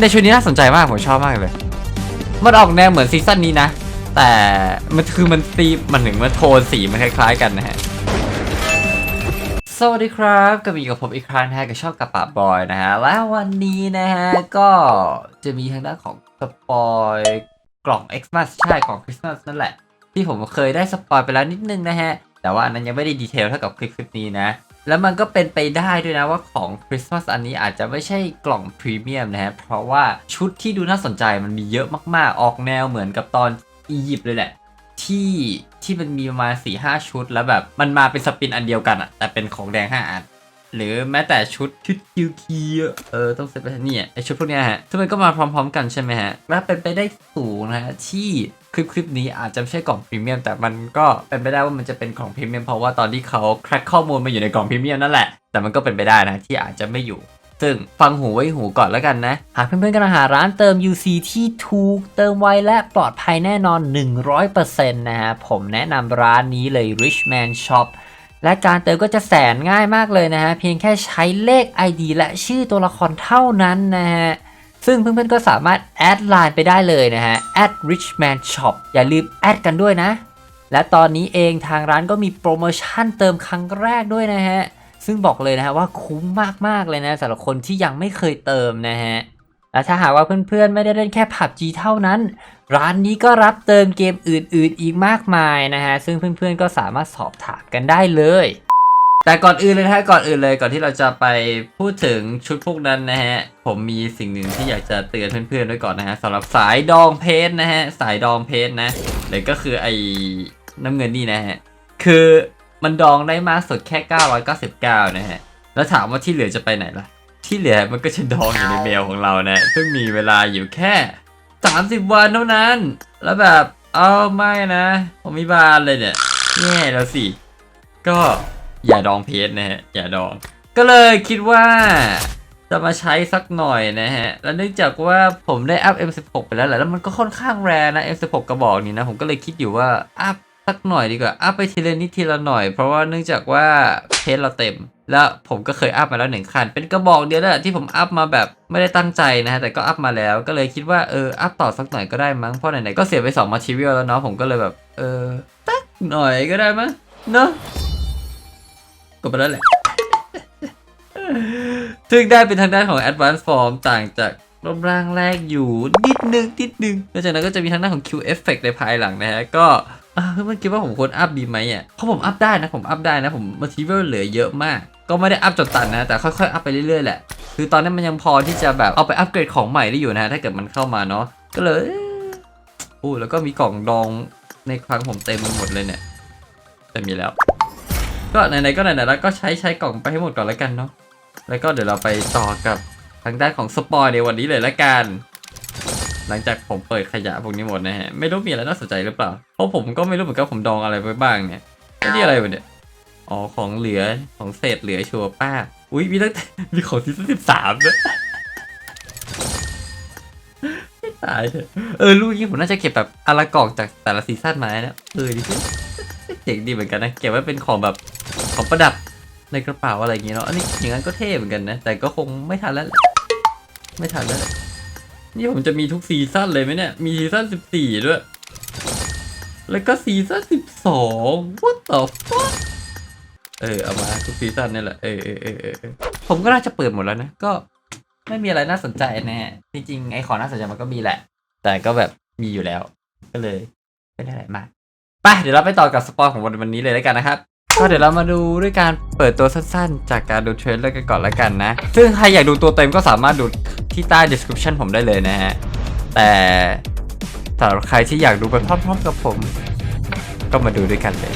ในชุดนี้น่าสนใจมากผมชอบมากเลย มันออกแนวเหมือนซีซั่นนี้นะ แต่มันคือมันตีมันถึงมันโทนสีมันคล้าย ๆ กันนะฮะสวัสดีครับกลับมาอยู่กับผมอีกครั้งนะฮะกับชองกระปะบอยนะฮะและวันนี้นะฮะก็จะมีทางด้านของสปอยกล่อง Xmas ใช่กล่องคริสต์มาสนั่นแหละ ที่ผมเคยได้สปอยไปแล้วนิดนึงนะฮะแต่ว่านนั้นยังไม่ได้ดีเทลเท่ากับคลิปคลิปนี้นะ แล้วมันก็เป็นไปได้ด้วยนะว่าของคริสต์มาสอันนี้อาจจะไม่ใช่กล่องพรีเมียมนะฮะเพราะว่าชุดที่ดูน่าสนใจมันมีเยอะมากๆ ออกแนวเหมือนกับตอนอียิปต์เลยแหละ ที่ที่มันมีประมาณ4ี่ห้าชุดแล้วแบบมันมาเป็นสปินอันเดียวกันอะแต่เป็นของแดง 5อัน หรือแม้แต่ชุดชุดคิวคีเออต้องเซตไปเนี่ยไอชุดพวกเนี้ยฮะซึ่งมันก็มาพร้อมๆ กันใช่ไหมฮะและเป็นไปได้สูงนะฮะที่คลิปคลิปนี้อาจจะไม่ใช่กล่องพรีเมียมแต่มันก็เป็นไปได้ว่ามันจะเป็นกล่องพรีเมียมเพราะว่าตอนที่เขาแคร็กข้อมูลมาอยู่ในกล่องพรีเมียมนั่นแหละแต่มันก็เป็นไปได้นะที่อาจจะไม่อยู่ซึ่งฟังหูไว้หูก่อนแล้วกันนะ หากเพื่อนๆกำลังหาร้านเติม UC ที่ถูกเติมไวและปลอดภัยแน่นอน 100%นะฮะผมแนะนำร้านนี้เลย Richman Shop และการเติมก็จะแสนง่ายมากเลยนะฮะเพียงแค่ใช้เลข ID และชื่อตัวละครเท่านั้นนะฮะซึ่งเพื่อนๆก็สามารถแอดไลน์ไปได้เลยนะฮะ @richman shop อย่าลืมแอดกันด้วยนะ และตอนนี้เองทางร้านก็มีโปรโมชั่นเติมครั้งแรกด้วยนะฮะ ซึ่งบอกเลยนะฮะว่าคุ้มมากๆเลยนะสำหรับคนที่ยังไม่เคยเติมนะฮะ และถ้าหากว่าเพื่อนๆ ไม่ได้เล่นแค่ PUBG เท่านั้น ร้านนี้ก็รับเติมเกมอื่นๆ อีกมากมายนะฮะ ซึ่งเพื่อนๆ ก็สามารถสอบถามกันได้เลย แต่ก่อนอื่นเลยนะฮะ ก่อนอื่นเลย ก่อนที่เราจะไปพูดถึงชุดพวกนั้นนะฮะ ผมมีสิ่งหนึ่งที่อยากจะเตือนเพื่อนๆ ไว้ก่อนนะฮะสำหรับสายดองเพชรนะฮะ สายดองเพชรนะหรือก็คือไอ้น้ำเงินนี่นะฮะ คือมันดองได้มากสุดแค่ 999 นะฮะ แล้วถามว่าที่เหลือจะไปไหนล่ะ ที่เหลือมันก็จะดองอยู่ในเมลของเรานะซึ่งมีเวลาอยู่แค่ 30 วันเท่านั้น แล้วแบบเอาไม่นะผมมีบานเลยเนี่ยแย่แล้วสิ ก็อย่าดองเพจนะฮะ อย่าดอง ก็เลยคิดว่าจะมาใช้สักหน่อยนะฮะ แล้วเนื่องจากว่าผมได้อัพ M16 ไปแล้วแหละ แล้วมันก็ค่อนข้างแรนะ M16 กระบอกนี้นะ ผมก็เลยคิดอยู่ว่าอัพสักหน่อยดีกว่า อัพไปทีละนิดทีละหน่อย เพราะว่าเนื่องจากว่าเพจเราเต็ม แล้วผมก็เคยอัพมาแล้วหนึ่งคัน เป็นกระบอกเดียวแหละที่ผมอัพมาแบบไม่ได้ตั้งใจนะฮะแต่ก็อัพมาแล้วก็เลยคิดว่าเอออัพต่อสักหน่อยก็ได้มั้งเพราะไหนๆก็เสียไป2มาทีเรียลแล้วเนาะผมก็เลยแบบ เออสักหน่อยก็ได้มั้งเนาะก็ไปแล้วแหละซึ่งได้เป็นทางด้านของ Advanced Form ต่างจากรูปร่างแรกอยู่นิดนึงนิดนึงแล้วจากนั้นก็จะมีทางด้านของ Q Effect ในภายหลังนะฮะก็ อ่าเพื่อนๆคิดว่าผมควรอัพดีไหมอะเพราะผมอัพได้นะผมอัพได้นะผม material เหลือเยอะมาก ก็ไม่ได้อัพจนตันนะ แต่ค่อยๆอัพไปเรื่อยๆแหละ คือตอนนี้มันยังพอที่จะแบบเอาไปอัปเกรดของใหม่ได้อยู่นะ ถ้าเกิดมันเข้ามาเนาะก็เลยอู้แล้วก็มีกล่องดองในครั้งผมเต็มไปหมดเลยเนี่ยแต่มีแล้ว ก็ไหนๆก็ไหนๆแล้วก็ใช้ใช้กล่องไปให้หมดก่อนแล้วกันเนาะแล้วก็เดี๋ยวเราไปต่อกับทางด้านของสปอยในวันนี้เลยละกัน หลังจากผมเปิดขยะพวกนี้หมดนะฮะ ไม่รู้มีอะไรน่าสนใจหรือเปล่า เพราะผมก็ไม่รู้เหมือนกันผมดองอะไรไว้บ้างเนี่ยนี่อะไรวะเนี่ย อ๋อของเหลือของเศษเหลือชัวร์ป้า อุ้ยมีตั้งแต่มีของที่สิบสามด้วยไม่ตายเถอะเออลูกนี้ผมน่าจะเก็บแบบอาละกองจากแต่ละซีซั่นมานะเออดิเจ๋งดีเหมือนกันนะเก็บไว้เป็นของแบบของประดับในกระเป๋าอะไรอย่างเงี้ยเนาะ อันนี้อย่างนั้นก็เท่เหมือนกันนะ แต่ก็คงไม่ทันแล้ว ไม่ทันแล้ว นี่ผมจะมีทุกซีซั่นเลยไหมเนี่ย มีซีซั่นสิบสี่ด้วย แล้วก็ซีซั่นสิบสอง what the fuck เออ เอามาทุกซีซั่นนี่แหละ เออเออเออเออผมก็น่าจะเปิดหมดแล้วนะ ก็ไม่มีอะไรน่าสนใจนะฮะ จริงๆ ไอ้ของน่าสนใจมันก็มีแหละ แต่ก็แบบมีอยู่แล้ว ก็เลยไม่ได้อะไรมาก ไป เดี๋ยวเราไปต่อกับสปอยของวันนี้เลยแล้วกันนะครับ ก็เดี๋ยวเรามาดูด้วยการเปิดตัวสั้นๆ จากการดูเทรลเลอร์กันก่อนแล้วกันนะ ซึ่งใครอยากดูตัวเต็มก็สามารถดูที่ใต้ description ผมได้เลยนะฮะ แต่สำหรับใครที่อยากดูไปพร้อมๆกับผม ก็มาดูด้วยกันเลย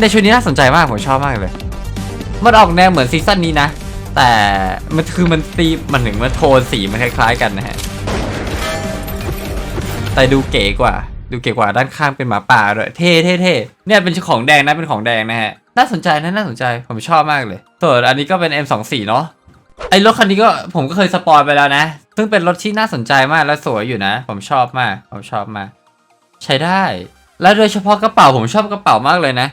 ในชุดนี้น่าสนใจมาก ผมชอบมากเลย มันออกแนวเหมือนซีซั่นนี้นะ แต่มันคือมันตีมันถึงมันโทนสีมันคล้ายๆ กันนะฮะ แต่ดูเก๋กว่า ดูเก๋กว่าด้านข้างเป็นหมาป่าด้วยเท่เท่เท่เนี่ยเป็นของแดงนะเป็นของแดงนะฮะ น่าสนใจนะน่าสนใจผมชอบมากเลยส่วนอันนี้ก็เป็น M24 เนาะไอ้รถคันนี้ก็ผมก็เคยสปอยไปแล้วนะ ซึ่งเป็นรถที่น่าสนใจมากและสวยอยู่นะ ผมชอบมาก ผมชอบมาก ใช้ได้ และโดยเฉพาะกระเป๋าผมชอบกระเป๋ามากเลยนะ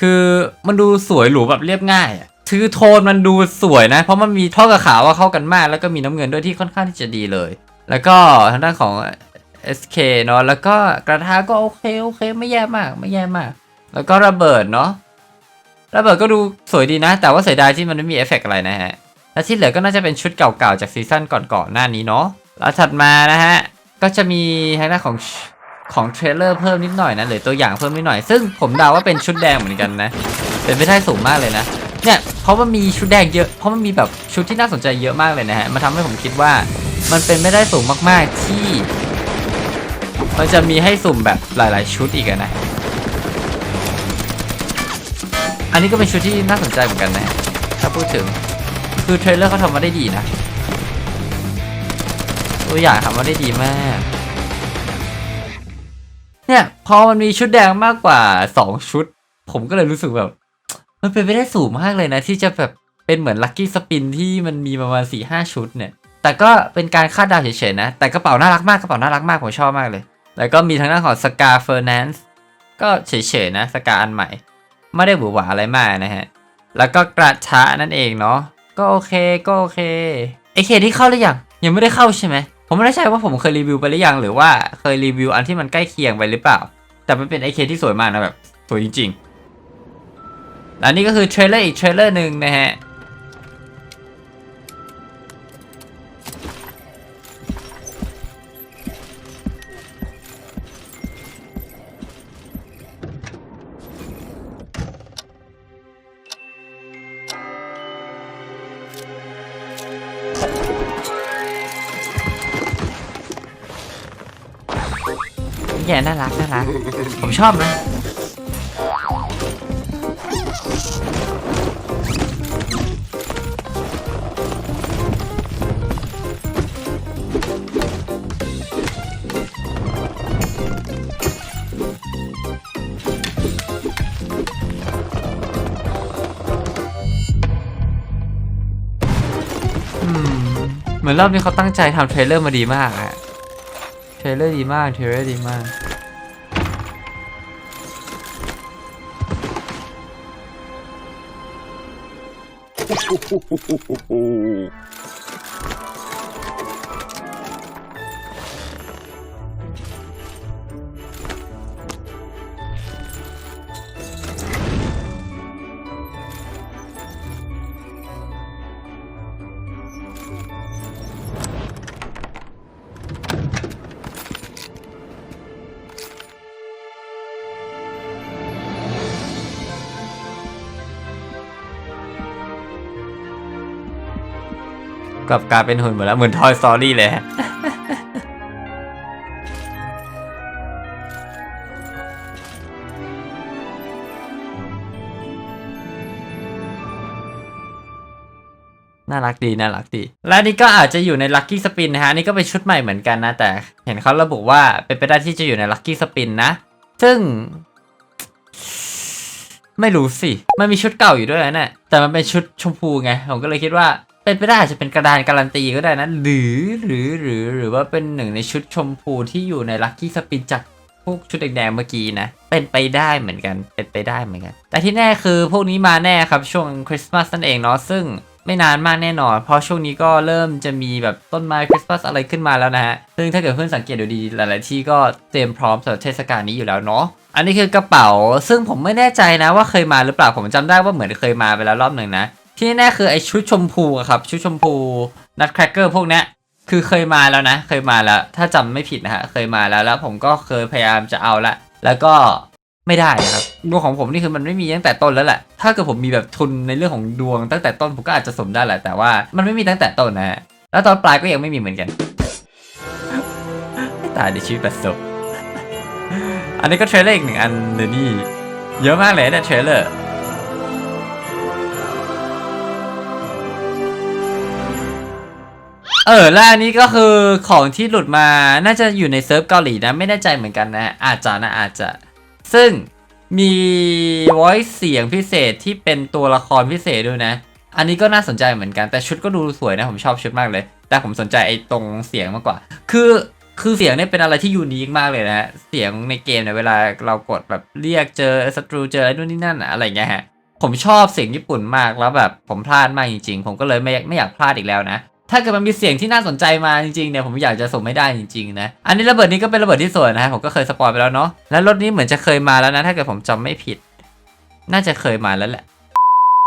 คือมันดูสวยหรูแบบเรียบง่ายอะคือโทนมันดูสวยนะ เพราะมันมีท่อกับขาวว่าเข้ากันมาก แล้วก็มีน้ำเงินด้วยที่ค่อนข้างที่จะดีเลย แล้วก็ทางด้านของ SK เนาะแล้วก็กระทะก็โอเคโอเคไม่แย่มากไม่แย่มาก แล้วก็ระเบิดเนาะระเบิดก็ดูสวยดีนะ แต่ว่าเสียดายที่มันไม่มีเอฟเฟกต์อะไรนะฮะและที่เหลือก็น่าจะเป็นชุดเก่าๆจากซีซั่นก่อนๆหน้านี้เนาะแล้วถัดมานะฮะก็จะมีทางด้านของของเทรลเลอร์เพิ่มนิดหน่อยนะหรือตัวอย่างเพิ่มนิดหน่อย ซึ่งผมเดาว่าเป็นชุดแดงเหมือนกันนะ เป็นไปได้สูงมากเลยนะเนี่ยเพราะมันมีชุดแดงเยอะเพราะมันมีแบบชุดที่น่าสนใจเยอะมากเลยนะฮะมันทำให้ผมคิดว่ามันเป็นไม่ได้สูงมากๆที่ มันจะมีให้สุ่มแบบหลาย ๆ ชุดอีกนะ อันนี้ก็เป็นชุดที่น่าสนใจเหมือนกันนะ ถ้าพูดถึง คือเทรลเลอร์เขาทำมาได้ดีนะ ตัวอย่างทำมาได้ดีมาก เนี่ยพอมันมีชุดแดงมากกว่า 2 ชุด ผมก็เลยรู้สึกแบบ มันเป็นไปได้สูงมากเลยนะ ที่จะแบบเป็นเหมือนลัคกี้สปินที่มันมีประมาณ4ี่ห้าชุดเนี่ยแต่ก็เป็นการคาดเดาเฉยๆนะ แต่กระเป๋าน่ารักมาก กระเป๋าน่ารักมาก ผมชอบมากเลย แล้วก็มีทางด้านของสกาเฟอร์นันซ์ก็เฉยๆนะสกาอันใหม่ ไม่ได้หวือหวาอะไรมากนะฮะ แล้วก็กระทะนั่นเองเนาะก็โอเคก็โอเคไอเคที่เข้าหรือยังยังไม่ได้เข้าใช่ไหมผมไม่แน่ใจว่าผมเคยรีวิวไปหรือยังหรือว่าเคยรีวิวอันที่มันใกล้เคียงไปหรือเปล่า แต่มันเป็นไอเคที่สวยมากนะแบบสวยจริงๆและนี่ก็คือเทรลเลอร์อีกเทรลเลอร์หนึ่งนะฮะ แย่น่ารักน่ารัก ผมชอบนะเหมือนรอบนี้เขาตั้งใจทำเทรลเลอร์มาดีมากอะ เทรลเลอร์ดีมาก เทรลเลอร์ดีมาก โอ้โห กับกายเป็นหุ่นหมดแล้วเหมือนทอยสตอรี่เลยฮะน่ารักดีน่ารักดีและนี่ก็อาจจะอยู่ในลัคกี้สปินนะฮะนี่ก็เป็นชุดใหม่เหมือนกันนะ แต่เห็นเขาระบุว่าเป็นไปได้ที่จะอยู่ในลัคกี้สปินนะ ซึ่ง ไม่รู้สิ มันมีชุดเก่าอยู่ด้วยนะเนี่ยแต่มันเป็นชุดชมพูไง ผมก็เลยคิดว่า เป็นไปได้อาจจะเป็นกระดานการันตีก็ได้นะ หรือหรือหรือหรือว่าเป็นหนึ่งในชุดชมพูที่อยู่ในลัคกี้สปินจากพวกชุดแดงๆเมื่อกี้นะ เป็นไปได้เหมือนกัน เป็นไปได้เหมือนกัน แต่ที่แน่คือพวกนี้มาแน่ครับช่วงคริสต์มาสนั่นเองเนาะซึ่งไม่นานมากแน่นอน เพราะช่วงนี้ก็เริ่มจะมีแบบต้นไม้คริสต์มาสอะไรขึ้นมาแล้วนะฮะ ซึ่งถ้าเกิดเพื่อนสังเกตดูดีหลาย ๆ ที่ก็เตรียมพร้อมสำหรับเทศกาลนี้อยู่แล้วเนาะ อันนี้คือกระเป๋า ซึ่งผมไม่แน่ใจนะว่าเคยมาหรือเปล่า ผมจำได้ว่าเหมือนเคยมาไปแล้วรอบหนึ่งนะ ที่แน่คือไอชุดชมพูอะครับ ชุดชมพูนัดแครกเกอร์พวกเนี้ยคือเคยมาแล้วนะ เคยมาแล้ว ถ้าจำไม่ผิดนะฮะเคยมาแล้วแล้วผมก็เคยพยายามจะเอาละแล้วก็ไม่ได้นะครับดวงของผมนี่คือมันไม่มีตั้งแต่ต้นแล้วแหละถ้าเกิดผมมีแบบทุนในเรื่องของดวงตั้งแต่ต้นผมก็อาจจะสมได้แหละแต่ว่ามันไม่มีตั้งแต่ต้นนะฮะแล้วตอนปลายก็ยังไม่มีเหมือนกันตายในชีวิตประสบอันนี้ก็เทรลเลอร์อีกหนึ่งอันเลยนี่เยอะมากเลยเนี่ยเทรลเลอร์ เออแล้วอันนี้ก็คือของที่หลุดมาน่าจะอยู่ในเซิร์ฟเกาหลีนะ ไม่แน่ใจเหมือนกันนะ อาจจะนะอาจจะ ซึ่งมี voice เสียงพิเศษที่เป็นตัวละครพิเศษด้วยนะ อันนี้ก็น่าสนใจเหมือนกันแต่ชุดก็ดูสวยนะ ผมชอบชุดมากเลย แต่ผมสนใจไอ้ตรงเสียงมากกว่า คือคือเสียงเนี่ยเป็นอะไรที่ยูนิคมากเลยนะเสียงในเกมเนี่ยเวลาเรากดแบบเรียกเจอศัตรูเจออะไรนู่นนี่นั่นอะไรเงี้ยฮะผมชอบเสียงญี่ปุ่นมากแล้วแบบผมพลาดมากจริง ๆ ผมก็เลยไม่ไม่อยากพลาดอีกแล้วนะ ถ้าเกิดมันมีเสียงที่น่าสนใจมาจริงๆเนี่ยผมอยากจะส่งไม่ได้จริงๆนะ อันนี้ระเบิดนี้ก็เป็นระเบิดที่สวยนะฮะผมก็เคยสปอยไปแล้วเนาะ แล้วรถนี้เหมือนจะเคยมาแล้วนะ ถ้าเกิดผมจำไม่ผิด น่าจะเคยมาแล้วแหละ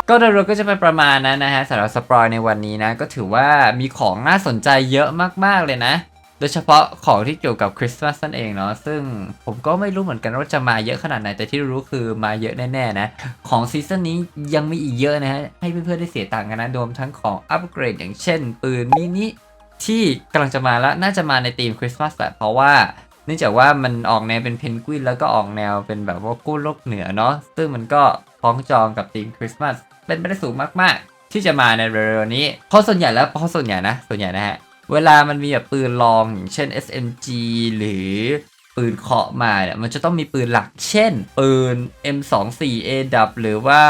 ก็โดยรวมก็จะเป็นประมาณนั้นนะฮะสำหรับสปอยในวันนี้นะ ก็ถือว่ามีของน่าสนใจเยอะมากๆเลยนะ ดยเฉพาะของที่เกี่ยวกับคริสต์มาสนั่นเองเนาะซึ่งผมก็ไม่รู้เหมือนกันว่าจะมาเยอะขนาดไหน แต่ที่รู้คือมาเยอะแน่ๆนะ ของซีซั่นนี้ยังมีอีกเยอะนะฮะ ให้เพื่อนๆได้เสียตังค์กันนะรวมทั้งของอัปเกรดอย่างเช่น ปืนมินิที่กำลังจะมาแล้วน่าจะมาในธีมคริสต์มาสแหละเพราะว่าเนื่องจากว่ามันออกแนวเป็นเพนกวินแล้วก็ออกแนวเป็นแบบว่ากู้โลกเหนือเนาะซึ่งมันก็พ้องจองกับธีมคริสต์มาสเป็นไปได้สูงมากๆ ที่จะมาในเร็วๆนี้เพราะส่วนใหญ่แล้วเพราะส่วนใหญ่นะส่วนใหญ่นะฮะ เวลามันมีแบบปืนลองอย่างเช่น SMG หรือปืนเคาะมาเนี่ยมันจะต้องมีปืนหลัก เช่น ปืน M24A w หรือว่า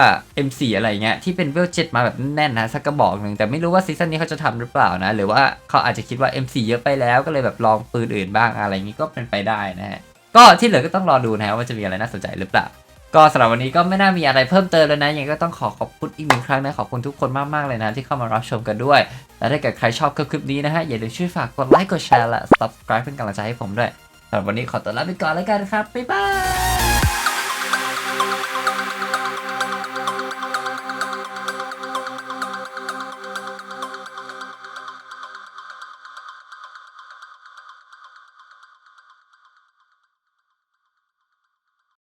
M4 อะไรเงี้ยที่เป็นเวลเจ็ดมาแบบแน่นนะสักกระบอกหนึ่งแต่ไม่รู้ว่าซีซั่นนี้เขาจะทำหรือเปล่านะ หรือว่าเขาอาจจะคิดว่า M4 เยอะไปแล้วก็เลยแบบลองปืนอื่นบ้างอะไรงงี้ก็เป็นไปได้นะฮะก็ที่เหลือก็ต้องรอดูนะฮะว่าจะมีอะไรน่าสนใจหรือเปล่า ก็สำหรับวันนี้ก็ไม่น่ามีอะไรเพิ่มเติมแล้วนะ ยังก็ต้องขอขอบคุณอีกหนึ่งครั้งนะ ขอบคุณทุกคนมากๆเลยนะ ที่เข้ามารับชมกันด้วย และถ้าเกิดใครชอบคลิปนี้นะฮะ อย่าลืมช่วยฝากกดไลค์ กดแชร์และ subscribe เป็นกำลังใจให้ผมด้วยสำหรับวันนี้ขอตัวลาไปก่อนแล้วกันครับ บ๊ายบาย